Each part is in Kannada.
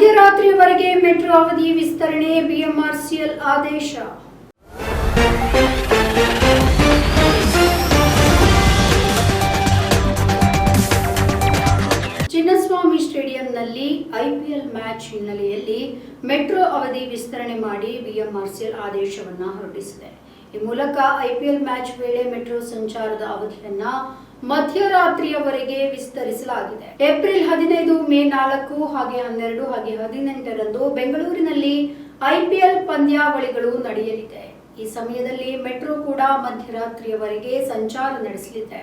ಮಧ್ಯರಾತ್ರಿಯವರೆಗೆ ಮೆಟ್ರೋ ಅವಧಿ ವಿಸ್ತರಣೆ, ಬಿಎಂಆರ್ಸಿಎಲ್ ಆದೇಶ. ಚಿನ್ನಸ್ವಾಮಿ ಸ್ಟೇಡಿಯಂನಲ್ಲಿ ಐಪಿಎಲ್ ಮ್ಯಾಚ್ ಹಿನ್ನೆಲೆಯಲ್ಲಿ ಮೆಟ್ರೋ ಅವಧಿ ವಿಸ್ತರಣೆ ಮಾಡಿ ಬಿಎಂಆರ್ಸಿಎಲ್ ಆದೇಶವನ್ನು ಹೊರಡಿಸಿದೆ. ಈ ಮೂಲಕ ಐಪಿಎಲ್ ಮ್ಯಾಚ್ ವೇಳೆ ಮೆಟ್ರೋ ಸಂಚಾರದ ಅವಧಿಯನ್ನ ಮಧ್ಯರಾತ್ರಿಯವರೆಗೆ ವಿಸ್ತರಿಸಲಾಗಿದೆ. ಏಪ್ರಿಲ್ ಹದಿನೈದು, ಮೇ ನಾಲ್ಕು, ಹಾಗೆ ಹನ್ನೆರಡು, ಹಾಗೆ ಹದಿನೆಂಟರಂದು ಬೆಂಗಳೂರಿನಲ್ಲಿ ಐಪಿಎಲ್ ಪಂದ್ಯಾವಳಿಗಳು ನಡೆಯಲಿದೆ. ಈ ಸಮಯದಲ್ಲಿ ಮೆಟ್ರೋ ಕೂಡ ಮಧ್ಯರಾತ್ರಿಯವರೆಗೆ ಸಂಚಾರ ನಡೆಸಲಿದೆ.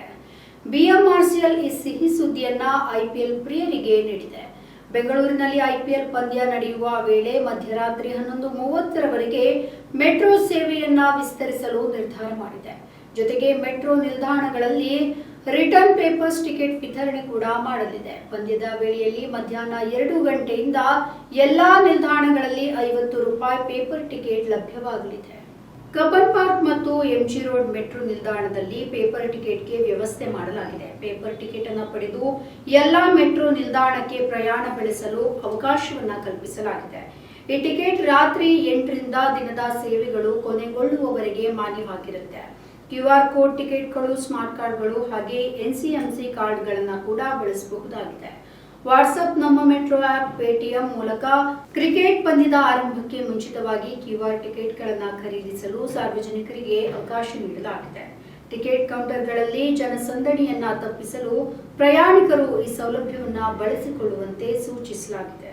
ಬಿಎಂಆರ್ಸಿಎಲ್ ಈ ಸಿಹಿ ಸುದ್ದಿಯನ್ನ ಐಪಿಎಲ್ ಪ್ರಿಯರಿಗೆ ನೀಡಿದೆ. ಬೆಂಗಳೂರಿನಲ್ಲಿ ಐಪಿಎಲ್ ಪಂದ್ಯ ನಡೆಯುವ ವೇಳೆ ಮಧ್ಯರಾತ್ರಿ ಹನ್ನೊಂದು ಮೂವತ್ತರವರೆಗೆ ಮೆಟ್ರೋ ಸೇವೆಯನ್ನ ವಿಸ್ತರಿಸಲು ನಿರ್ಧಾರ ಮಾಡಿದೆ. ಜೊತೆಗೆ ಮೆಟ್ರೋ ನಿಲ್ದಾಣಗಳಲ್ಲಿ ರಿಟರ್ನ್ ಪೇಪರ್ಸ್ ಟಿಕೆಟ್ ವಿತರಣೆ ಕೂಡ ಮಾಡಲಿದೆ. ಪಂದ್ಯದ ವೇಳೆಯಲ್ಲಿ ಮಧ್ಯಾಹ್ನ ಎರಡು ಗಂಟೆಯಿಂದ ಎಲ್ಲಾ ನಿಲ್ದಾಣಗಳಲ್ಲಿ ಐವತ್ತು ರೂಪಾಯಿ ಪೇಪರ್ ಟಿಕೆಟ್ ಲಭ್ಯವಾಗಲಿದೆ. ಕಬ್ಬನ್ ಪಾರ್ಕ್ ಮತ್ತು ಎಂಜಿ ರೋಡ್ ಮೆಟ್ರೋ ನಿಲ್ದಾಣದಲ್ಲಿ ಪೇಪರ್ ಟಿಕೆಟ್ಗೆ ವ್ಯವಸ್ಥೆ ಮಾಡಲಾಗಿದೆ. ಪೇಪರ್ ಟಿಕೆಟ್ ಅನ್ನು ಪಡೆದು ಎಲ್ಲಾ ಮೆಟ್ರೋ ನಿಲ್ದಾಣಕ್ಕೆ ಪ್ರಯಾಣ ಬೆಳೆಸಲು ಅವಕಾಶವನ್ನ ಕಲ್ಪಿಸಲಾಗಿದೆ. ಈ ಟಿಕೆಟ್ ರಾತ್ರಿ ಎಂಟರಿಂದ ದಿನದ ಸೇವೆಗಳು ಕೊನೆಗೊಳ್ಳುವವರೆಗೆ ಮಾನ್ಯವಾಗಿರುತ್ತೆ ಕ್ಯೂಆರ್ ಕೋಡ್ ಟಿಕೆಟ್ಗಳು, ಸ್ಮಾರ್ಟ್ ಕಾರ್ಡ್ಗಳು ಹಾಗೆ ಎನ್ಸಿಎಂಸಿ ಕಾರ್ಡ್ಗಳನ್ನು ಕೂಡ ಬಳಸಬಹುದಾಗಿದೆ. WhatsApp Namma metro app Paytm ಮೂಲಕ ಕ್ರಿಕೆಟ್ ಪಂದ್ಯದ ಆರಂಭಕ್ಕೆ ಮುಂಚಿತವಾಗಿ ಕ್ಯೂಆರ್ ಟಿಕೆಟ್ಗಳನ್ನು ಖರೀದಿಸಲು ಸಾರ್ವಜನಿಕರಿಗೆ ಅವಕಾಶ ನೀಡಲಾಗಿದೆ. ಟಿಕೆಟ್ ಕೌಂಟರ್ಗಳಲ್ಲಿ ಜನಸಂದಣಿಯನ್ನ ತಪ್ಪಿಸಲು ಪ್ರಯಾಣಿಕರು ಈ ಸೌಲಭ್ಯವನ್ನು ಬಳಸಿಕೊಳ್ಳುವಂತೆ ಸೂಚಿಸಲಾಗಿದೆ.